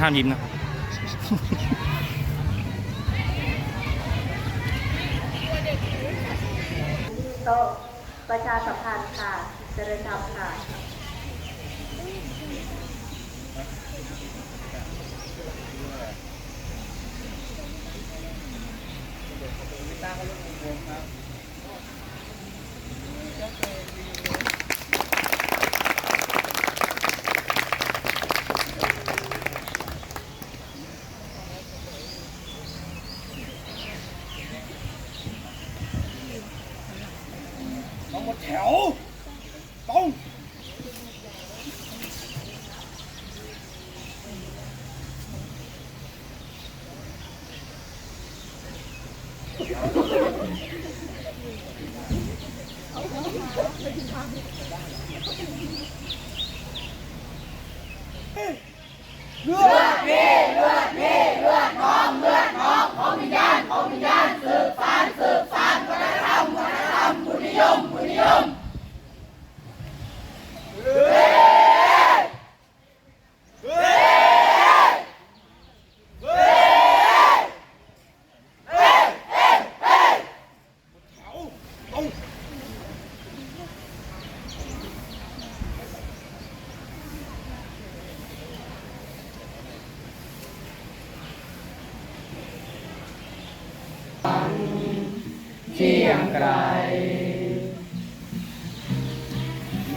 ห้ามยิ้มนะครับ โต๊ะประชาสัมพันธ์ค่ะ เจริญธรรมค่ะ ต้องหมดแถวต้อง ลือดพี่เลือดพี่เลือดน้องเลือดน้องของวิญญาณของวิญญาณสืบสานสืบสานวัฒนธรรมวัฒนธรรมบุญนิยมบุญนิยม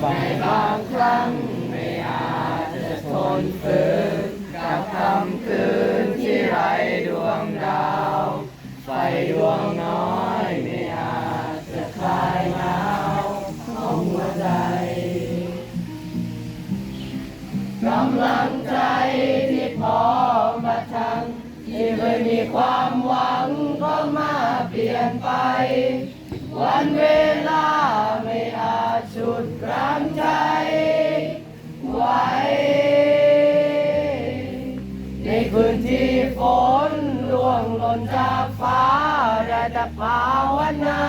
ฝ่ายบางครั้งไม่อาจจะทนฝืนกับคำคืนที่ไรดวงดาว ไฟดวงน้อยไม่อาจจะคลายหนาวของหัวใจกำลังใจที่พอมาทังที่เคยมีความหวังก็มาเปลี่ยนไป วันเว จุดรั้งใจไว้ในคืนที่ฝนร่วงหล่นจากฟ้าได้แต่ภาวนา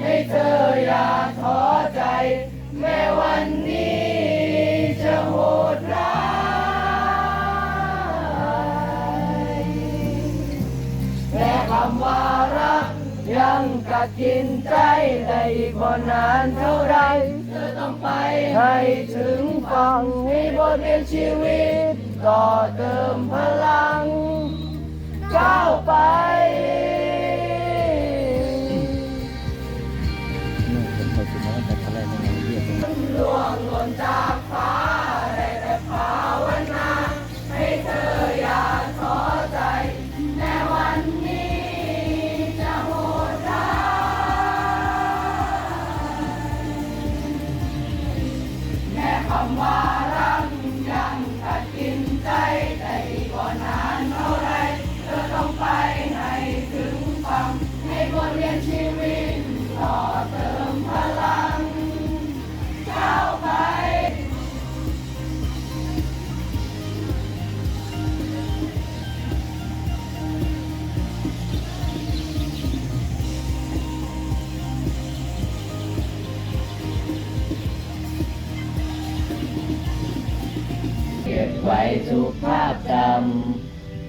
ให้เธออย่าท้อใจ แม้วันนี้จะโหดร้ายแต่คำว่ารักยังกัดกินใจได้อีกบ่นานเท่าไร องไปให้ถึงฝั่งให้บทเรียนชีวิต ต่อเติมพลัง ก้าวไป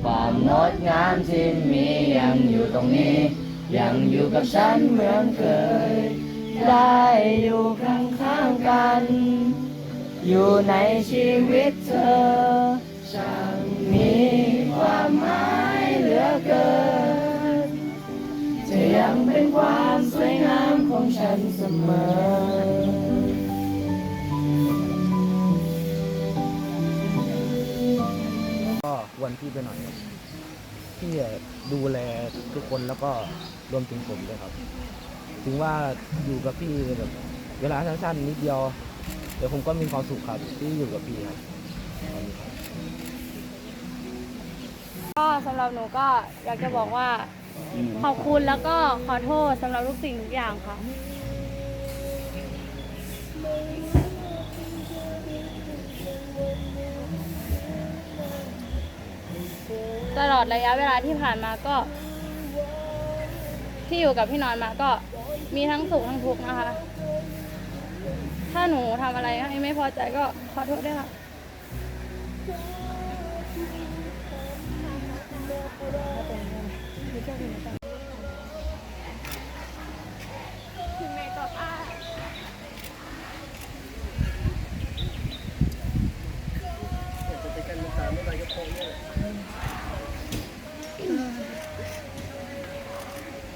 ความงดงามที่มียังอยู่ตรงนี้ ยังอยู่กับฉันเหมือนเคย ได้อยู่ข้างข้างๆกัน อยู่ในชีวิตเธอช่างมีความหมายเหลือเกินเธอยังเป็นความสวยงามของฉันเสมอ ก็ควรพี่ไปหน่อยครับพี่อะดูแลทุกคนแล้วก็รวมถึงผมด้วยครับ ถึงว่าอยู่กับพี่แบบเวลาสั้นๆนิดเดียวแต่ผมก็มีความสุขครับที่อยู่กับพี่ครับ ก็สำหรับหนูก็อยากจะบอกว่า ขอบคุณแล้วก็ขอโทษสำหรับทุกสิ่งทุกอย่างค่ะ ตลอดระยะเวลาที่ผ่านมาก็ ที่อยู่กับพี่นอนมาก็มีทั้งสุขทั้งทุกข์นะคะ ถ้าหนูทำอะไรให้ไม่พอใจก็ขอโทษด้วยค่ะถึงไหนต่อต้า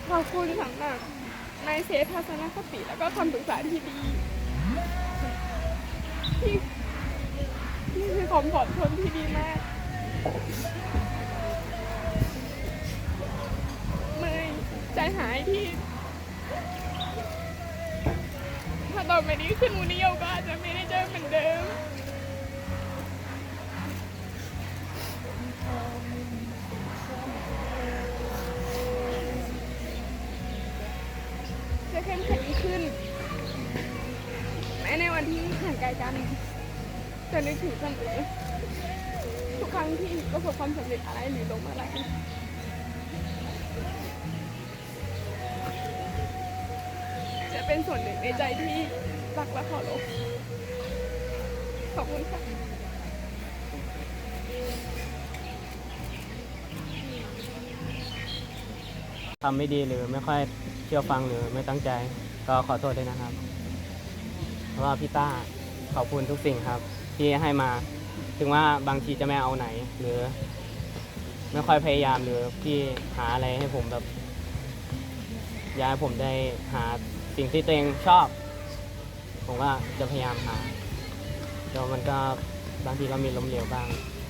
ขอบคุณสำหรับนายเซฟทัศนคติแล้วก็คำปรึกษาที่ดี ที่ที่คือคำขอชนที่ดีมากไม่ใจหายที่ ถ้าต่อไปนี้ขึ้นมูนิโยก็อาจจะไม่ได้เจอเหมือนเดิม ที่ห่างไกลกันจะนึกถึงเสมอทุกครั้งที่ประสบความสำเร็จอะไรหรือล้มอะไรจะเป็นส่วนหนึ่งในใจที่รักและเคารพขอบคุณค่ะทำไม่ดีหรือไม่ค่อยเชื่อฟังหรือไม่ตั้งใจ ก็ขอโทษด้วยนะครับเพราะว่าพี่ต้า ขอบคุณทุกสิ่งครับ ที่ให้มา ถึงว่าบางทีจะไม่เอาไหน หรือ ไม่ค่อยพยายามหรือพี่หาอะไรให้ผมแบบอยากให้ผมได้หาสิ่งที่ตัวเองชอบ ผมว่าจะพยายามหาแต่ว่ามันก็บางทีก็มีล้มเหลวบ้าง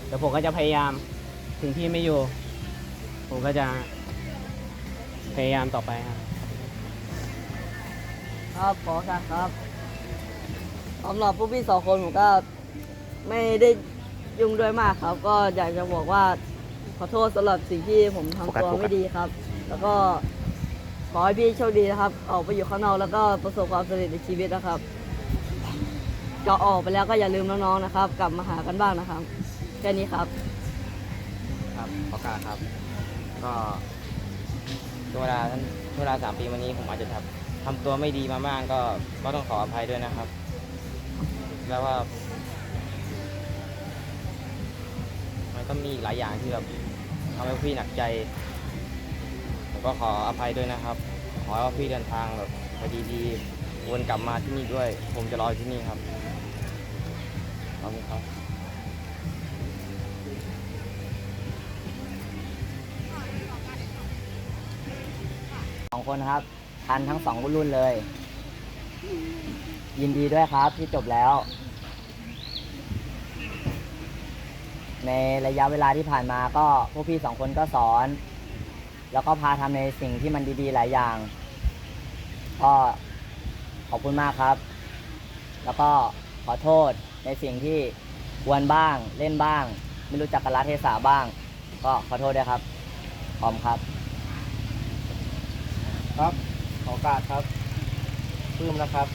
แต่ผมก็จะพยายามถึงพี่ไม่อยู่ ผมก็จะพยายามต่อไปครับ ครับขอค่ะครับ สำหรับพวกพี่สองคนผมก็ไม่ได้ยุ่งด้วยมากครับ ก็อยากจะบอกว่าขอโทษสำหรับสิ่งที่ผมทำตัวไม่ดีครับ แล้วก็ขอให้พี่โชคดีนะครับ ออกไปอยู่ข้างนอกแล้วก็ประสบความสำเร็จในชีวิตนะครับก็ออกไปแล้วก็อย่าลืมน้องๆนะครับ กลับมาหากันบ้างนะครับแค่นี้ครับ ครับโอกาสครับ ก็ช่วงเวลาท่านช่วงเวลาสามปีมานี้ผมอาจจะทำทำตัวไม่ดีมามากก็ก็ต้องขออภัยด้วยนะครับ แล้วว่า มันก็มีหลายอย่างที่แบบทำให้พี่หนักใจผมก็ขออภัยด้วยนะครับ ขอให้ว่าพี่เดินทางแบบไปดีๆวนกลับมาที่นี่ด้วย ผมจะรอที่นี่ครับขอบคุณครับสองคนครับ ทันทั้งสองรุ่นเลย ยินดีด้วยครับที่จบแล้ว ในระยะเวลาที่ผ่านมาก็พวกพี่สองคนก็สอน แล้วก็พาทำในสิ่งที่มันดีๆหลายอย่าง ก็ขอบคุณมากครับ แล้วก็ขอโทษในสิ่งที่กวนบ้าง เล่นบ้าง ไม่รู้จักกาลเทศะบ้าง ก็ขอโทษด้วยครับขอบคุณครับ ครับขอโอกาสครับปลื้มนะครับ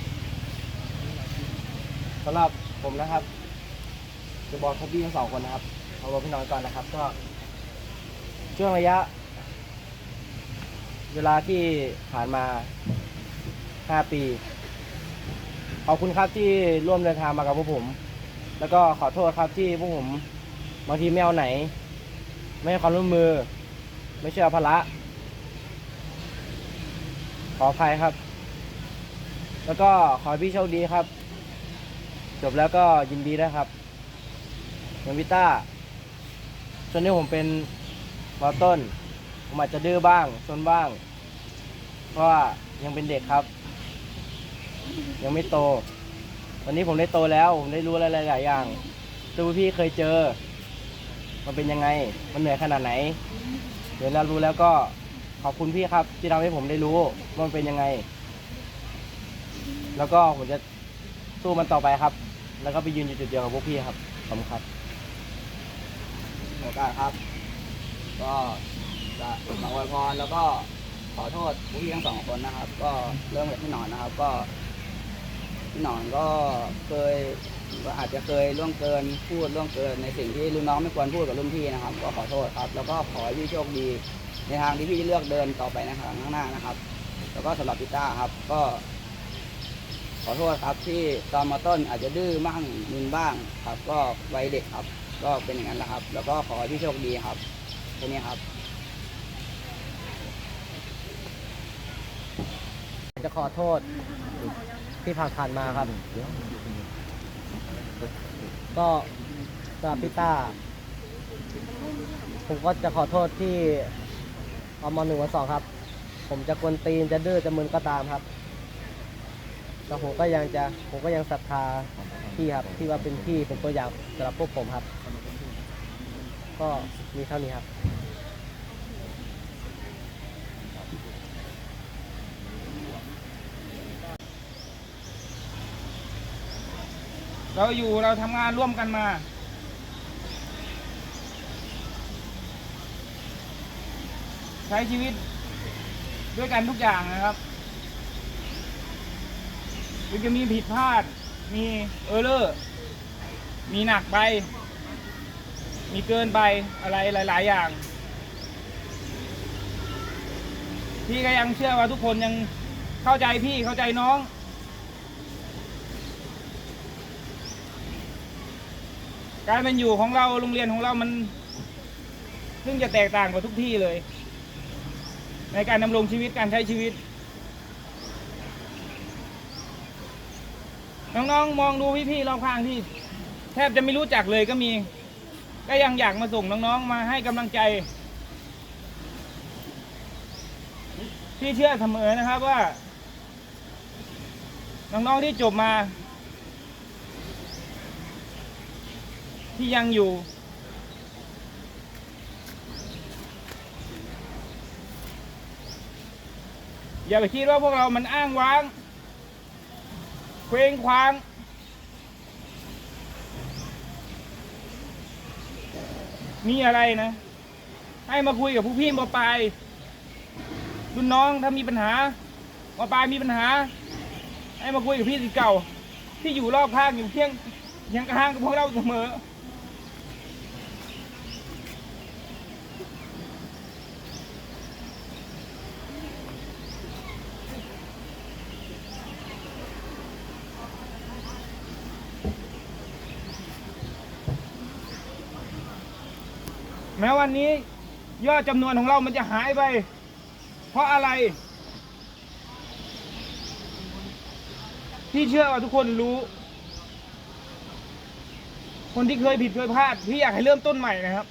สำหรับผมนะครับจะบอกพวกพี่ทั้งสองคนนะครับเอาบอกพี่น้องก่อนนะครับ ก็ช่วงระยะ เวลาที่ผ่านมา 5 ปี ขอบคุณครับที่ร่วมเดินทางมากับพวกผม แล้วก็ขอโทษครับที่พวกผมบางทีไม่เอาไหน ไม่ให้ความร่วมมือ ไม่เชื่อภาระขออภัยครับ แล้วก็ขอพี่โชคดีครับ จบแล้วก็ยินดีด้วยครับเหมือนวิต้าช่วงนี้ผมเป็นมอต้น ผมอาจจะดื้อบ้างซนบ้าง เพราะว่ายังเป็นเด็กครับ ยังไม่โต วันนี้ผมได้โตแล้ว ผมได้รู้อะไรหลายๆอย่างตัวพี่เคยเจอ มันเป็นยังไง มันเหนื่อยขนาดไหน เดี๋ยวเรารู้แล้วก็ขอบคุณพี่ครับ ที่ทำให้ผมได้รู้ว่ามันเป็นยังไง แล้วก็ผมจะสู้มันต่อไปครับ แล้วก็ไปยืนอยู่จุดเดียวกับพวกพี่ครับขอบคุณครับ โอกาสครับ ก็จะมาอวยพรแล้วก็ขอโทษผู้พี่ทั้งสองคนนะครับ ก็เริ่มจากพี่หนอนนะครับ ก็พี่หนอนก็เคยก็อาจจะเคยล่วงเกินพูดล่วงเกิน ในสิ่งที่รุ่นน้องไม่ควรพูดกับรุ่นพี่นะครับ ก็ขอโทษครับ แล้วก็ขอให้พี่โชคดีในทางที่พี่เลือกเดินต่อไปในทางข้างหน้านะครับ แล้วก็สำหรับพิต้าครับ ก็ ขอโทษครับที่ตอนมาต้นอาจจะดื้อมั่งมึนบ้างครับ ก็ไวเด็กครับก็เป็นอย่างนั้นนะครับ แล้วก็ขอที่โชคดีครับแค่นี้ครับ จะขอโทษที่ผ่านๆมาครับ ก็สำหรับพิต้า ผมก็จะขอโทษที่อมหนึ่งวันสองครับ ผมจะกวนตีนจะดื้อจะมึนก็ตามครับ แต่ผมก็ยังจะผมก็ยังศรัทธาพี่ครับที่ว่าเป็นพี่เป็นตัวอย่างสำหรับพวกผมครับ ก็มีเท่านี้ครับเราอยู่เราทำงานร่วมกันมา ใช้ชีวิตด้วยกันทุกอย่างนะครับ มันจะมีผิดพลาด มีเออร์เลอร์ มีหนักไป มีเกินไปอะไรหลาย ๆ อย่าง พี่ก็ยังเชื่อว่าทุกคนยังเข้าใจพี่เข้าใจน้อง การเป็นอยู่ของเราโรงเรียนของเรามัน ซึ่งจะแตกต่างกว่าทุกที่เลย ในการดำรงชีวิตการใช้ชีวิต น้องๆมองดูพี่ๆรอบข้างที่ แทบจะไม่รู้จักเลยก็มี ก็ยังอยากมาส่งน้องๆมาให้กำลังใจ พี่เชื่อเสมอนะครับว่า น้องๆที่จบมา ที่ยังอยู่อย่าไปคิดว่าพวกเรามันอ้างว้าง ว้งคว้าง มีอะไรนะ ให้มาคุยกับผู้พี่มาปลายรุ่นน้องถ้ามีปัญหามาปลายมีปัญหา ให้มาคุยกับพี่สิเก่า ที่อยู่รอบข้างอยู่เพียงเคียงข้างกับพวกเราเสมอ ม้วันนี้ยอดจำนวนของเรามันจะหายไป เพราะอะไรพี่เชื่อว่าทุกคนรู้ คนที่เคยผิดเคยพลาดพี่อยากให้เริ่มต้นใหม่นะครับ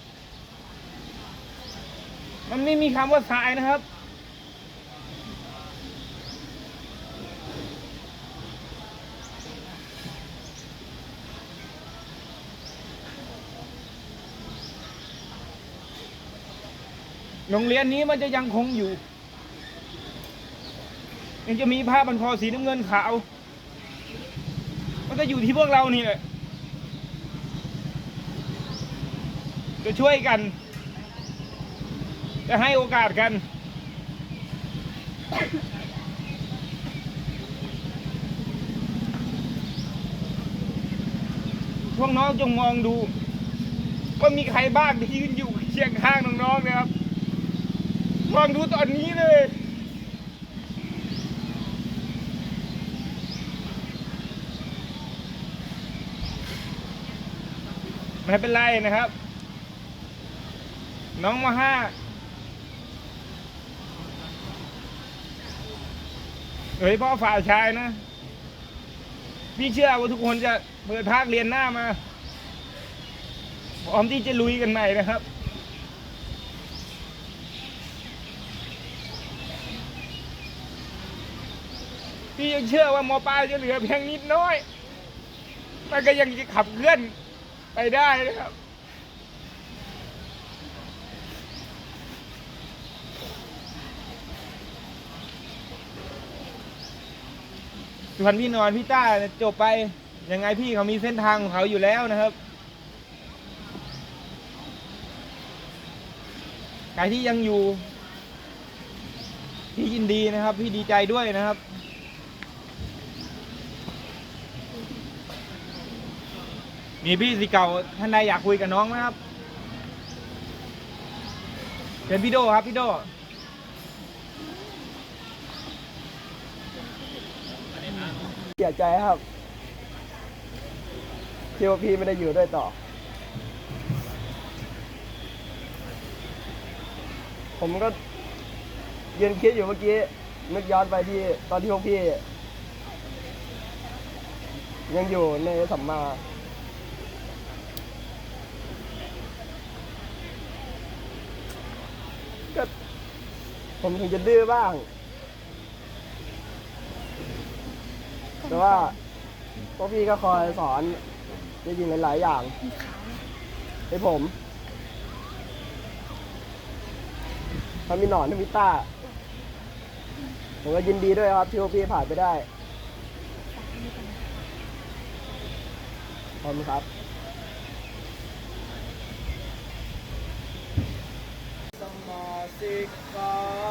มันไม่มีคำว่าสายนะครับ โรงเรียนนี้มันจะยังคงอยู่ ยังจะมีผ้าบันคอสีน้ำเงินขาว มันจะอยู่ที่พวกเรานี่แหละจะช่วยกัน จะให้โอกาสกัน พวกน้องจงมองดู ว่ามีใครบ้างที่ยืนอยู่เคียงข้างน้องๆนะครับ มองดูตอนนี้เลยไม่เป็นไรนะครับ น้องมห้าเฮ้ยพ่อฝ่ายชายนะ พี่เชื่อว่าทุกคนจะเปิดภาคเรียนหน้ามา พร้อมที่จะลุยกันใหม่นะครับ พี่ยังเชื่อว่าหมอปลาจะเหลือเพียงนิดน้อย มันก็ยังจะขับเคลื่อนไปได้นะครับส่วนพี่นอนพี่ต้าจบไปยังไงพี่เขามีเส้นทางของเขาอยู่แล้วนะครับใครที่ยังอยู่ พี่ยินดีนะครับ พี่ดีใจด้วยนะครับ มีพี่สิเก่าท่านใดอยากคุยกับน้องไหมครับเชินพี่โดครับพี่โดเสียใจครับที่ว่าพี่ไม่ได้อยู่ด้วยต่อ ผมก็ยืนคิดอยู่เมื่อกี้นึกย้อนไปที่ตอนที่พวกพี่ ยังอยู่ในสัมมา ผมถึงจะดื้อบ้าง แต่ว่าพวกพี่ก็คอยสอนจริงๆหลาย ๆ อย่างให้ผมถ้ามีหนอนถ้ามีต้า ผมก็ยินดีด้วยครับที่พวกพี่ผ่านไปได้พร้อมครับ Samasika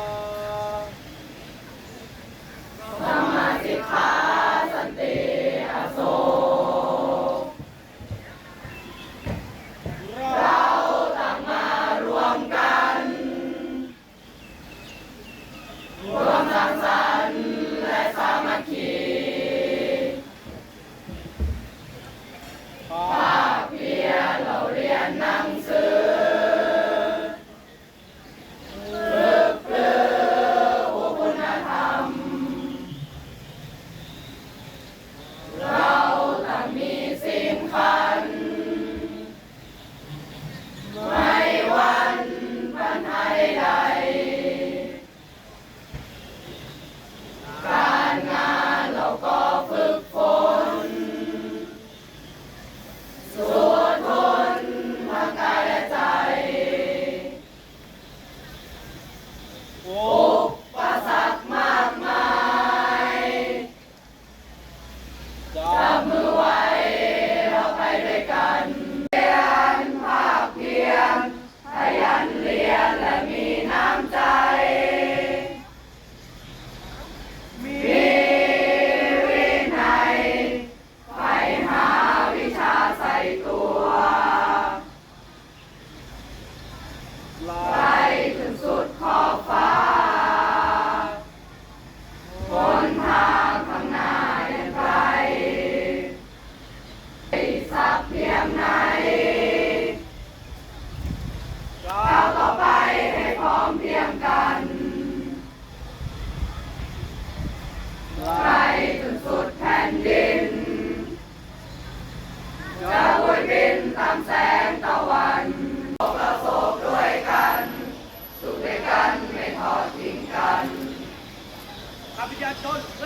高。